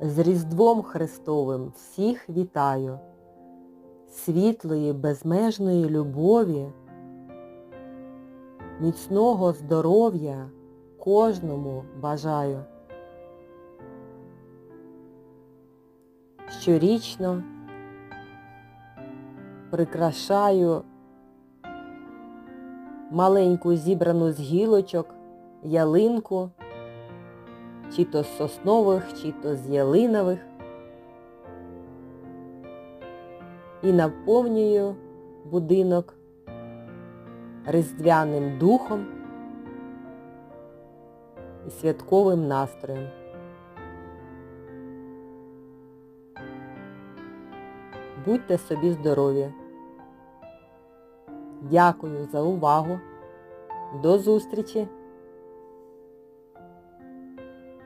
З Різдвом Христовим всіх вітаю, світлої, безмежної любові, міцного здоров'я кожному бажаю. Щорічно прикрашаю маленьку зібрану з гілочок ялинку, чи то з соснових, чи то з ялинових. І наповнюю будинок різдвяним духом і святковим настроєм. Будьте собі здорові. Дякую за увагу. До зустрічі!